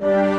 you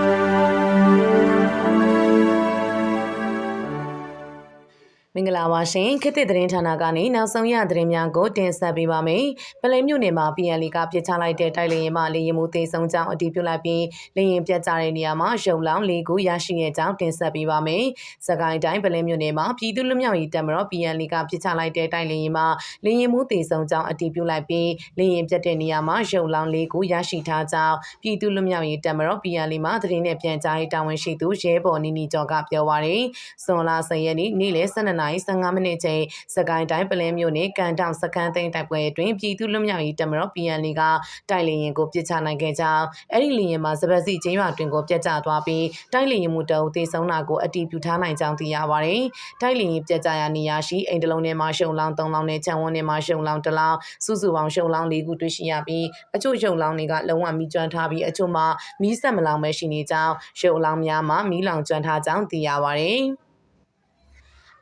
မင်္ဂလာပါရှင်ခေတ်သစ်သတင်းဌာနကနေနောက်ဆုံးရသတင်းများကိုတင်ဆက်ပေးပါမယ်။ပလဲမြို့နယ်မှာ PNL ကပြစ်ချလိုက်တဲ့တိုက်လေရင်မှလေရင်မှုသေးဆုံးကြောင်းအတည်ပြုလိုက်ပြီးလေရင်ပြတ်ကျတဲ့နေရာမှာရုံလောင်းလေးခုရရှိတဲ့ကြောင်းတင်ဆက်ပေးပါမယ်။စကိုင်းတိုင်းပလဲမြို့နယ်မှာပြည်သူ့လူမျိုးရေးတပ်မတော် PNL ကပြစ်ချလိုက်တဲ့တိုက်လေရင်မှလေရင်မှုသေးဆုံးကြောင်းအတည်ပြုလိုက်ပြီးလေရင်ပြတ်တဲ့နေရာမှာရုံလောင်းလေးခုရရှိထားကြောင်းပြည်သူ့လူမျိုးရေးတပ်မတော် PNL မှာသတင်းနဲ့ပြန်ကြားရေးတာဝန်ရှိသူရဲဘော်နီနီကျော်ကပြောပါရယ်။စွန်လာ10ရက်နေ့နေ့လယ်12နာရီ15မိနစ်ချိန်စကိုင်းတိုင်းပလင်းမြို့နယ်ကန်တောင်စခန်းသိမ်းတိုက်ပွဲအတွင်းပြည်သူ့လွတ်မြောက်ရေးတပ်မတော် PNL ကတိုက်လေရင်ကိုပစ်ချနိုင်ခဲ့ကြောင်းအဲ့ဒီလေရင်မှာစပတ်စီချင်းရွာတွင်ကိုပြတ်ကျသွားပြီးတိုက်လေရင်မှုတအုပ်သေဆုံးတာကိုအတည်ပြုထားနိုင်ကြောင်းသိရပါတယ်။တိုက်လေရင်ပြတ်ကျရာနေရာရှိအိမ်တလုံးထဲမှာရှုံလောင်း3လောင်းနဲ့ခြံဝန်းထဲမှာရှုံလောင်း1လောင်းစုစုပေါင်းရှုံလောင်း၄ခုတွေ့ရှိရပြီးအချို့ရှုံလောင်းတွေကလုံးဝမိကျွမ်းထားပြီးအချို့မှာမီးဆက်မလောင်ပဲရှိနေကြောင်းရှုံလောင်းများမှာမီးလောင်ကျွမ်းထားကြောင်းသိရပါတယ်။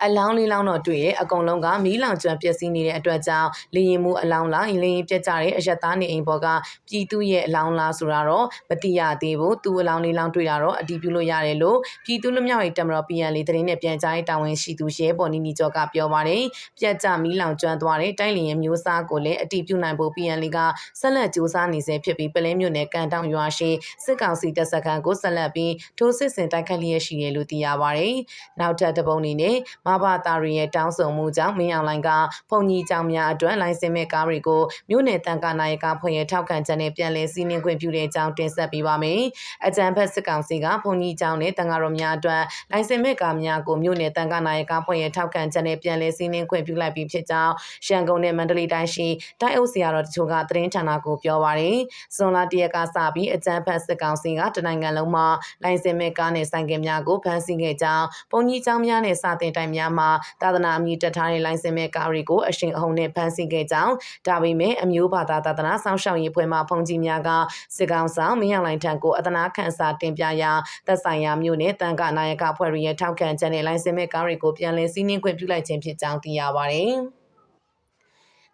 အလောင်းလေးလောင်းတော့တွေ့ရဲ့အကုန်လုံးကမီးလောင်ကျွမ်းပျက်စီးနေတဲ့အတွက်ကြောင့်လေရင်မှုအလောင်းလားလေရင်ပြက်ကြတဲ့အရက်သားနေအိမ်ပေါ်ကပြည်သူရဲ့အလောင်းလားဆိုတာတော့မသိရသေးဘူးသူအလောင်းလေးလောင်းတွေ့တာတော့အတည်ပြုလို့ရတယ်လို့ပြည်သူလူမျိုးရေးတမတော် PN လေးသတင်းနဲ့ပြန်ကြားရေးတာဝန်ရှိသူရဲပေါ်နီနီကျော်ကပြောပါတယ်ပြက်ကြမီးလောင်ကျွမ်းသွားတဲ့တိုက်လေရင်မျိုးစားကိုလည်းအတည်ပြုနိုင်ဖို့ PN လေးကဆက်လက်စူးစမ်းနေစေဖြစ်ပြီးပလဲမြို့နယ်ကန်တောင်ရွာရှိစစ်ကောင်စီတပ်စခန်းကိုဆက်လက်ပြီးထိုးစစ်ဆင်တိုက်ခတ်လျက်ရှိတယ်လို့သိရပါတယ်နောက်ထပ်တပုံအနေနဲ့မဘာသားတွေရဲ့တောင်းဆိုမှုကြောင့်မင်းအောင်လိုင်ကဖုန်ကြီးကြောင်များအတွက်လိုင်စင်မဲ့ကားတွေကိုမြို့နယ်တန်ခါနိုင်ကဖွဲ့ရထောက်ခံချက်နဲ့ပြန်လည်စီးနင်းခွင့်ပြုတဲ့အကြောင်းတင်ဆက်ပေးပါမယ်။အကြံဖက်စစ်ကောင်စီကဖုန်ကြီးကြောင်နဲ့တန်ခါတော်များအတွက်လိုင်စင်မဲ့ကားများကိုမြို့နယ်တန်ခါနိုင်ကဖွဲ့ရထောက်ခံချက်နဲ့ပြန်လည်စီးနင်းခွင့်ပြုလိုက်ပြီးဖြစ်ကြောင်းရန်ကုန်နဲ့မန္တလေးတိုင်းရှိတိုင်းအုပ်ဆရာတော်တချို့ကသတင်းဌာနကိုပြောပါရယ်။ဇွန်လတရက်ကစပြီးအကြံဖက်စစ်ကောင်စီကတနိုင်ငံလုံးမှာလိုင်စင်မဲ့ကားနဲ့ဆိုင်ကယ်များကိုဖမ်းဆီးခဲ့ကြောင်းပုံကြီးကျောင်းများနဲ့စာတင်တိုင်များမှာသာသနာအမည်တက်ထားတဲ့လိုင်စင်မဲ့ကားတွေကိုအရှင်အဟုန်နဲ့ဖမ်းဆီးခဲ့ကြောင်းဒါပေမဲ့အမျိုးဘာသာသာသနာစောင့်ရှောက်ရေးဖွဲ့မှဖုန်ကြီးများကစစ်ကောင်ဆောင်မင်းအောင်လိုင်ထံကိုအသနာခန့်စာတင်ပြရာသက်ဆိုင်ရာမြို့နယ်တန်ခနာယကဖွဲ့ရဲ့ထောက်ခံချက်နဲ့လိုင်စင်မဲ့ကားတွေကိုပြန်လည်စီးနင်းခွင့်ပြုလိုက်ခြင်းဖြစ်ကြောင်းသိရပါတယ်။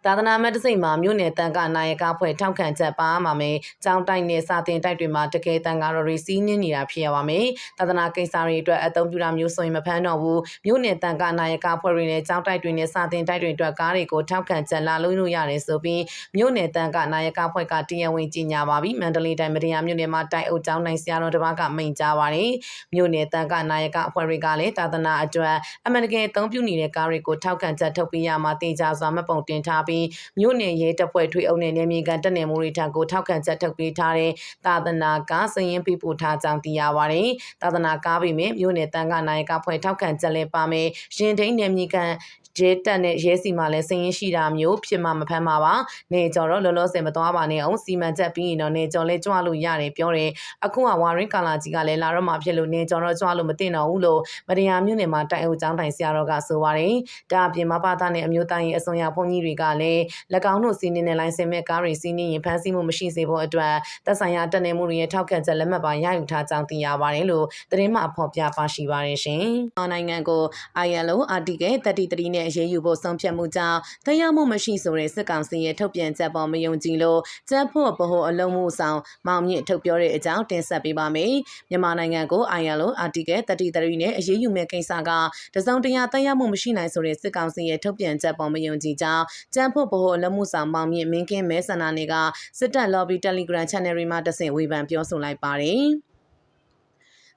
သာသနာမတ်တစိတ်မှာမြို့နယ်တန်ခနာယကဖွဲ့ထောက်ခံချက်ပါမှာမယ်။ကြောင်းတိုက်နဲ့စာတင်တိုက်တွေမှာတကယ်တန်ခါတော်တွေစီးနင်းနေတာဖြစ်ရပါမယ်။သာသနာကိစ္စတွေအတွက်အသုံးပြုတာမျိုးဆိုရင်မဖမ်းတော့ဘူး။မြို့နယ်တန်ခနာယကဖွဲ့တွေနဲ့ကြောင်းတိုက်တွေနဲ့စာတင်တိုက်တွေအတွက်ကားတွေကိုထောက်ခံချက်လာလို့လို့ရတယ်ဆိုပြီးမြို့နယ်တန်ခနာယကဖွဲ့ကတရားဝင်ကြီးညာပါပြီ။မန္တလေးတိုင်းမတရားမြို့နယ်မှာတိုက်အုပ်ကျောင်းနိုင်ဆရာတော်တစ်ပါးကမိန့်ကြားပါတယ်။မြို့နယ်တန်ခနာယကအဖွဲ့တွေကလည်းသာသနာအတွက်အမှန်တကယ်အသုံးပြုနေတဲ့ကားတွေကိုထောက်ခံချက်ထုတ်ပေးရမှာတင်ကြစွာမပုံတင်ထားပြီးမြို့နယ်ရဲတပ်ဖွဲ့ထွေအုပ်နဲ့နေမြေကန်တက်နယ်မှုတွေထံကိုထောက်ခံချက်ထုတ်ပေးထားတဲ့သာသနာကစရင်ပြပို့ထားကြောင်းသိရပါတယ်။သာသနာကားပေမဲ့မြို့နယ်တန်ခနိုင်ကဖွဲ့ထောက်ခံချက်လည်းပါမယ်။ရင်ထိန်နယ်မြေကန်ရဲတက်နဲ့ရဲစီမှာလည်းစရင်ရှိတာမျိုးဖြစ်မှမဖမ်းပါပါနေကြော်တော့လောလောဆယ်မသွားပါနဲ့အောင်စီမံချက်ပြီးရင်တော့နေကြော်လဲကြွလို့ရတယ်ပြောတယ်အခုကဝါရင်းကာလာကြီးကလည်းလာတော့မှဖြစ်လို့နေကြော်တော့ကြွလို့မသိတော့ဘူးလို့မတရားမြို့နယ်မှာတိုင်အုပ်ကျောင်းတိုင်ဆရာတော်ကဆိုပါတယ်ဒါအပြင်မပါသားနဲ့အမျိုးသားရေးအစွန်ရဘုန်းကြီးတွေကလည်း၎င်းတို့စီးနေတဲ့လိုင်စင်မဲ့ကားတွေစီးနေရင်ဖမ်းဆီးမှုမရှိစေဖို့အတွက်သက်ဆိုင်ရာတက်နေမှုတွေရဲ့ထောက်ခံချက်လက်မှတ်ပါရယူထားကြောင်းသိရပါတယ်လို့သတင်းမှဖော်ပြပါရှိပါတယ်ရှင်။နိုင်ငံကို ILO Article 33နဲ့အရေးယူဖို့ဆုံးဖြတ်မှုကြောင့်တရားမှုမရှိဆိုတဲ့စစ်ကောင်စီရဲ့ထုတ်ပြန်ချက်ပေါ်မယုံကြည်လို့ကျန်းဖို့ဗဟိုအလုံးမှုဆောင်မောင်မြင့်ထုတ်ပြောတဲ့အကြောင်းတင်ဆက်ပေးပါမယ်။မြန်မာနိုင်ငံကို ILO Article 33နဲ့အရေးယူမဲ့ကိစ္စကတစုံတရာတရားမှုမရှိနိုင်ဆိုတဲ့စစ်ကောင်စီရဲ့ထုတ်ပြန်ချက်ပေါ်မယုံကြည်ကြောင်းကျန်းဖို့ဗဟိုအလုံးမှုဆောင်မောင်မြင့်မင်းကင်းမဲဆန္ဒနယ်ကစစ်တပ် lobby Telegram channel တွေမှာတဆင့်ဝေဖန်ပြောဆိုလိုက်ပါတယ်။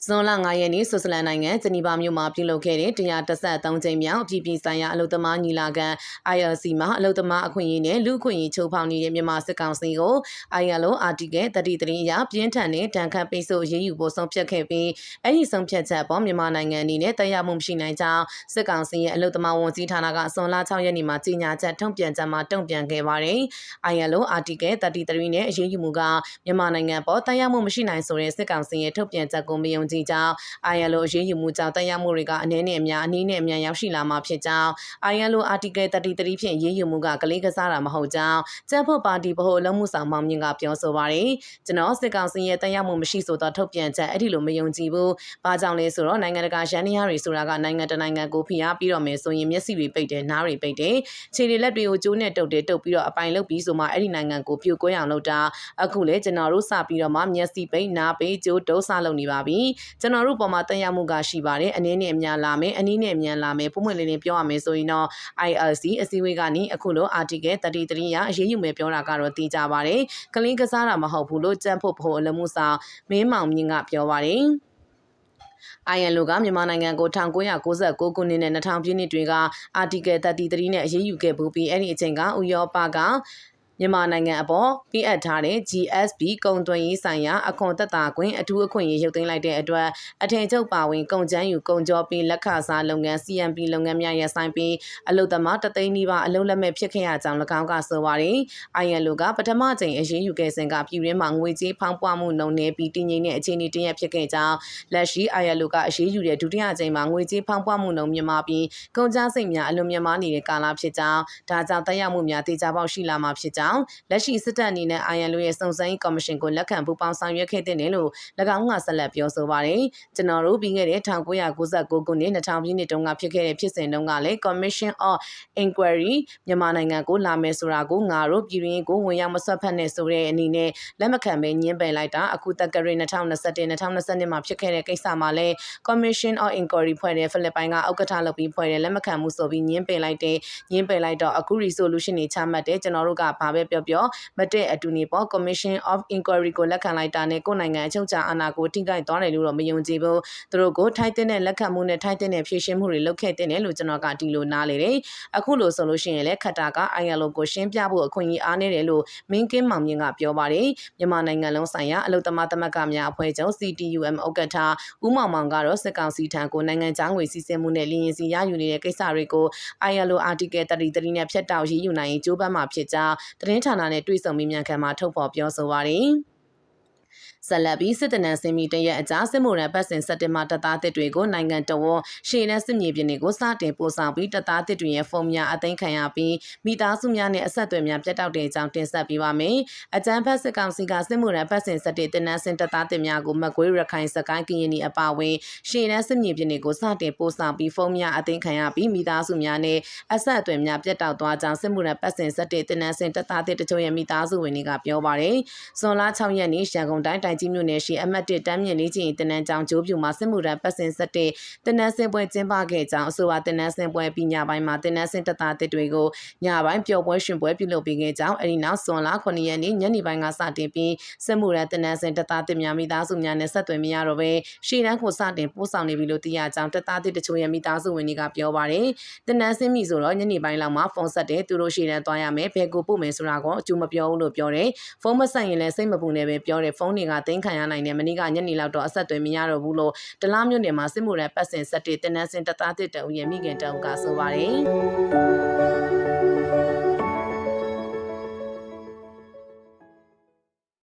ဇွန်လ9ရက်နေ့ဆွစ်ဇာလန်နိုင်ငံဂျနီဗာမြို့မှာပြုလုပ်ခဲ့တဲ့133ကြိမ်မြောက်ပြည်ပြည်ဆိုင်ရာအလုပ်သမားညီလာခံ ILC မှာအလုပ်သမားအခွင့်အရေးနဲ့လူ့အခွင့်အရေးချိုးဖောက်နေတဲ့မြန်မာစစ်ကောင်စီကို ILO Article 33အရပြင်းထန်တဲ့တန်ခတ်ပိတ်ဆို့ရေးယူဖို့ဆုံးဖြတ်ခဲ့ပြီးအဲ့ဒီဆုံးဖြတ်ချက်ပေါ်မြန်မာနိုင်ငံအနေနဲ့တရားမှုမရှိနိုင်ကြောင်းစစ်ကောင်စီရဲ့အလုပ်သမားဝန်ကြီးဌာနကဇွန်လ6ရက်နေ့မှာကြေညာချက်ထုတ်ပြန်ချက်မှာတုံ့ပြန်ခဲ့ပါတယ်။ ILO Article 33နဲ့အရေးယူမှုကမြန်မာနိုင်ငံပေါ်တရားမှုမရှိနိုင်ဆိုတဲ့စစ်ကောင်စီရဲ့ထုတ်ပြန်ချက်ကိုမယုံကြည်ကြောင်း ILO အရေးယူမှုကြောင့်တက်ရောက်မှုတွေကအနည်းနဲ့အများအနည်းနဲ့အများရောက်ရှိလာမှာဖြစ်ကြောင်း ILO Article 33ဖြင့်အရေးယူမှုကကလေးကစားတာမဟုတ်ကြောင်းကျန်းဖို့ပါတီဗဟိုအလုံးမှုဆောင်မောင်မြင့်ကပြောဆိုပါတယ်ကျွန်တော်စစ်ကောင်စီရဲ့တက်ရောက်မှုမရှိဆိုတော့ထုတ်ပြန်ချက်အဲ့ဒီလိုမယုံကြည်ဘူး။ဘာကြောင့်လဲဆိုတော့နိုင်ငံတကာရန်နီယာတွေဆိုတာကနိုင်ငံတနိုင်ငံကိုဖိအားပြီးတော့မယ်ဆိုရင်မျက်စိတွေပိတ်တယ်နားတွေပိတ်တယ်။ခြေတွေလက်တွေကိုကျိုးနဲ့တုပ်တယ်တုပ်ပြီးတော့အပိုင်လုပ်ပြီးဆိုမှအဲ့ဒီနိုင်ငံကိုပြိုကွဲအောင်လုပ်တာအခုလေကျွန်တော်တို့စပြီးတော့မှမျက်စိပိတ်နားပိတ်ကျိုးတုပ်ဆလုပ်နေပါပြီ။ကျွန်တော်တို့ပေါ်မှာတက်ရောက်မှုကရှိပါတယ်။အနည်းနဲ့အများလာမယ်အနည်းနဲ့အများလာမယ်ပုံမှန်လေးလေးပြောရမယ်ဆိုရင်တော့ ILC အစည်းအဝေးကနေအခုလို article 33ရအရေးယူမယ်ပြောတာကတော့သိကြပါတယ်။ကလင်းကစားတာမဟုတ်ဘူးလို့ကြံ့ဖို့ဖို့အလမှုစာမင်းမောင်မြင့်ကပြောပါတယ်။ ILO ကမြန်မာနိုင်ငံကို1996ခုနှစ်နဲ့2000ပြည့်နှစ်တွေက Article 33နဲ့အရေးယူခဲ့ပူပြီးအဲ့ဒီအချိန်ကဥရောပက မြန်မာနိုင်ငံအပေါ်ပြအပ်ထားတဲ့ GSP ကုန်သွယ်ရေးဆိုင်ရာအခွန်သက်သာခွင့်အထူးအခွင့်အရေးရုပ်သိမ်းလိုက်တဲ့အတွက်အထည်ချုပ်ပါဝင်ကုန်ကျန်းယူကုန်ကြောပြီးလက်ခစားလုပ်ငန်း CMP လုပ်ငန်းများရပ်ဆိုင်ပြီးအလုပ်သမားတသိန်းနီးပါးအလုပ်လက်မဲ့ဖြစ်ခဲ့ရကြောင်း၎င်းကဆိုပါတယ်။ ILO ကပထမကြိမ်အရေးယူခဲ့စဉ်ကပြည်ရင်းမှာငွေကြေးဖောင်းပွားမှုနှုန်းနည်းပြီးတည်ငြိမ်တဲ့အခြေအနေတရက်ဖြစ်ခဲ့ကြောင်းလက်ရှိ ILO ကအရေးယူတဲ့ဒုတိယကြိမ်မှာငွေကြေးဖောင်းပွားမှုနှုန်းမြင့်မားပြီးကုန်ကျစရိတ်များအလွန်မြင့်မားနေတဲ့ကာလဖြစ်ကြောင်းဒါကြောင့်တက်ရောက်မှုများတေချာပေါက်ရှိလာမှာဖြစ်ကြောင်းလက်ရှိစစ်တပ်အနေနဲ့ ILO ရဲ့စုံစမ်းရေးကော်မရှင်ကိုလက်ခံပူးပေါင်းဆောင်ရွက်ခဲ့တဲ့လို့၎င်းကဆက်လက်ပြောဆိုပါတယ်။ကျွန်တော်တို့ပြီးခဲ့တဲ့1999ခုနှစ်2000ပြည့်နှစ်တုန်းကဖြစ်ခဲ့တဲ့ဖြစ်စဉ်တုန်းကလည်း Commission of Inquiry မြန်မာနိုင်ငံကိုလာမယ်ဆိုတာကိုငါတို့ပြည်ရင်းကိုဝင်ရောက်မဆွတ်ဖက်နဲ့ဆိုတဲ့အနေနဲ့လက်မခံပဲညှင်းပယ်လိုက်တာအခုတက္ကရာ2021 2022မှာဖြစ်ခဲ့တဲ့ကိစ္စမှာလည်း Commission of Inquiry ဖွဲ့တဲ့ဖိလစ်ပိုင်ကဥက္ကဋ္ဌလုပ်ပြီးဖွဲ့တဲ့လက်မခံမှုဆိုပြီးညှင်းပယ်လိုက်တဲ့ညှင်းပယ်လိုက်တော့အခု resolution တွေချမှတ်တဲ့ကျွန်တော်တို့ကဘာပဲပြောပြောမတဲ့အတူနေပေါ့ Commission of Inquiry ကိုလက်ခံလိုက်တာနဲ့ကိုယ်နိုင်ငံအချုပ်အခြာအာဏာကိုထိခိုက်သွားတယ်လို့တော့မယုံကြည်ဘူးသူတို့ကိုထိုက်တဲ့လက်ခံမှုနဲ့ထိုက်တဲ့ဖြည့်ရှင်းမှုတွေလုပ်ခဲ့တဲ့လို့ကျွန်တော်ကဒီလိုနားလေတယ်အခုလိုဆိုလို့ရှိရင်လည်းခတ်တာက ILO ကိုရှင်းပြဖို့အခွင့်အရေးအားနေတယ်လို့မင်းကင်းမောင်မြင့်ကပြောပါတယ်မြန်မာနိုင်ငံလုံးဆိုင်ရာအလုတ္တမသမဂ္ဂများအဖွဲ့ချုပ် CTUM ဥက္ကဋ္ဌဦးမောင်မောင်ကတော့စစ်ကောင်စီထံကိုနိုင်ငံခြားငွေစီစဉ်မှုနဲ့လင်းရင်စီရယူနေတဲ့ကိစ္စတွေကို ILO Article 33နဲ့ဖျက်တောက်ရေးယူနိုင်ရင်ကြိုးပမ်းမှာဖြစ်ကြောင်းသတင်းဌာနနဲ့တွေ့ဆုံမေးမြန်းခန်းမှာထုတ်ဖော်ပြောဆိုပါတယ်။ဆက်လက်ပြီးစစ်တနန်စင်မီတရက်အကြားစစ်မှုရန်ပတ်စဉ်စက်တင်ဘာတပ်သားတစ်တွေကိုနိုင်ငံတော်ရှေ့နဲ့စစ်မြေပြင်တွေကိုစတင်ပို့ဆောင်ပြီးတပ်သားတစ်တွေရဲ့ဖုန်းများအသိမ်းခံရပြီးမိသားစုများနဲ့အဆက်အသွယ်များပြတ်တောက်တဲ့အကြောင်းတင်ဆက်ပေးပါမယ်။အကြမ်းဖက်စစ်ကောင်စီကစစ်မှုရန်ပတ်စဉ်စက်တင်တင်နန်းစင်တပ်သားတစ်များကိုမကွေးရခိုင်စကိုင်းကရင်နီအပါအဝင်ရှေ့နဲ့စစ်မြေပြင်တွေကိုစတင်ပို့ဆောင်ပြီးဖုန်းများအသိမ်းခံရပြီးမိသားစုများနဲ့အဆက်အသွယ်များပြတ်တောက်သွားကြောင်းစစ်မှုရန်ပတ်စဉ်စက်တင်တင်နန်းစင်တပ်သားတစ်တချို့ရဲ့မိသားစုဝင်တွေကပြောပါတယ်။ဇွန်လ6ရက်နေ့ရန်ကုန်တိုင်းတိုင်ကြီးမြို့နယ်ရှိအမှတ်1တမ်းမြင့်လေးချင်းတနန်းကျောင်းကျိုးပြူမှာစစ်မှုထမ်းပတ်စဉ်ဆက်တဲ့တနန်းစင်ပွဲကျင်းပခဲ့ကြောင်းအဆိုပါတနန်းစင်ပွဲပြီးညပိုင်းမှာတနန်းစင်တပ်သားတစ်တွေကိုညပိုင်းပျော်ပွဲရှင်ပွဲပြုလုပ်ပေးခဲ့ကြောင်းအဲဒီနောက်ဇွန်လ9ရက်နေ့ညနေပိုင်းကစတင်ပြီးစစ်မှုထမ်းတနန်းစင်တပ်သားတစ်များမိသားစုများနဲ့ဆက်သွယ်မရတော့ဘဲရှေ့တန်းကိုစတင်ပို့ဆောင်နေပြီလို့သိရကြောင်းတပ်သားတစ်တချို့ရဲ့မိသားစုဝင်တွေကပြောပါတယ်တနန်းစင်မိဆိုတော့ညနေပိုင်းလောက်မှာဖုန်းဆက်တဲ့သူတို့ရှေ့တန်းသွားရမယ်ဘယ်ကိုပို့မယ်ဆိုတာကိုအကျူမပြောဘူးလို့ပြောတယ်ဖုန်းမဆက်ရင်လည်းစိတ်မပူနဲ့ပဲပြောတယ်ဖုန်းတွေကတင်ခံရနိုင်တယ်မနေ့ကညနေလောက်တော့အဆက်အသွယ်မရတော့ဘူးလို့တလားမြို့နယ်မှာစစ်မှုရန်ပတ်စင်ဆက်တဲ့တင်နန်းစင်တသားတစ်တအုပ်ရဲ့မိခင်တအုပ်ကဆိုပါတယ်